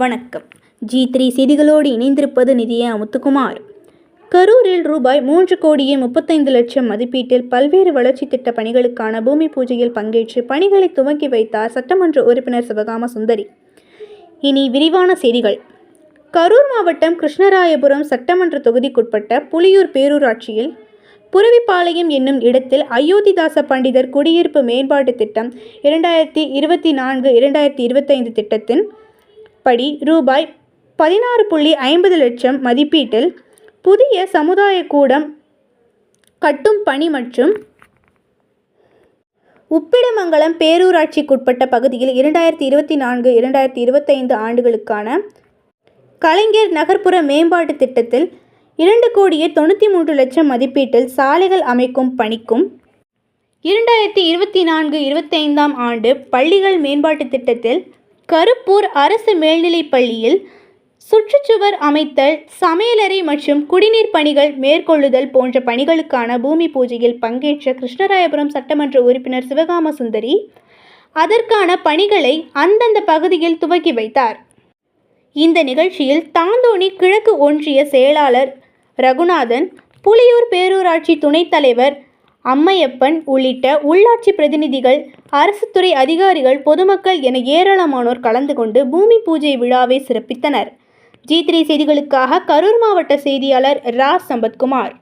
வணக்கம். G three செய்திகளோடு இணைந்திருப்பது நிதியா முத்துக்குமார். கரூரில் ரூபாய் மூன்று கோடியே முப்பத்தைந்து லட்சம் மதிப்பீட்டில் பல்வேறு வளர்ச்சி திட்ட பணிகளுக்கான பூமி பூஜையில் பங்கேற்று பணிகளை துவக்கி வைத்தார் சட்டமன்ற உறுப்பினர் சிவகாம சுந்தரி. இனி விரிவான செய்திகள். கரூர் மாவட்டம் கிருஷ்ணராயபுரம் சட்டமன்ற தொகுதிக்குட்பட்ட புலியூர் பேரூராட்சியில் புரவிப்பாளையம் என்னும் இடத்தில் அயோத்திதாச பண்டிதர் குடியிருப்பு மேம்பாட்டு திட்டம் இரண்டாயிரத்தி இருபத்தி நான்கு இரண்டாயிரத்தி இருபத்தைந்து திட்டத்தின் படி ரூபாய் பதினாறு புள்ளி ஐம்பது லட்சம் மதிப்பீட்டில் புதிய சமுதாய கூடம் கட்டும் பணி மற்றும் உப்பிடமங்கலம் பேரூராட்சிக்குட்பட்ட பகுதியில் இரண்டாயிரத்தி இருபத்தி நான்கு இரண்டாயிரத்தி இருபத்தைந்து ஆண்டுகளுக்கான கலைஞர் நகர்ப்புற மேம்பாட்டு திட்டத்தில் இரண்டு கோடியே தொண்ணூற்றி மூன்று லட்சம் மதிப்பீட்டில் சாலைகள் அமைக்கும் பணிக்கும் இரண்டாயிரத்தி இருபத்தி நான்கு இருபத்தைந்தாம் ஆண்டு பள்ளிகள் மேம்பாட்டு திட்டத்தில் கருப்பூர் அரசு மேல்நிலைப் பள்ளியில் சுற்றுச்சுவர் அமைத்தல் சமையலறை மற்றும் குடிநீர் பணிகள் மேற்கொள்ளுதல் போன்ற பணிகளுக்கான பூமி பூஜையில் பங்கேற்ற கிருஷ்ணராயபுரம் சட்டமன்ற உறுப்பினர் சிவகாம சுந்தரி அதற்கான பணிகளை அந்தந்த பகுதியில் துவக்கி வைத்தார். இந்த நிகழ்ச்சியில் தாந்தோணி கிழக்கு ஒன்றிய செயலாளர் ரகுநாதன் புலியூர் பேரூராட்சி துணைத் தலைவர் அம்மையப்பன் உள்ளிட்ட உள்ளாட்சி பிரதிநிதிகள் அரசு துறை அதிகாரிகள் பொதுமக்கள் என ஏராளமானோர் கலந்து கொண்டு பூமி பூஜை விழாவை சிறப்பித்தனர். ஜி த்ரீ செய்திகளுக்காக கரூர் மாவட்ட செய்தியாளர் ரா. சம்பத்குமார்.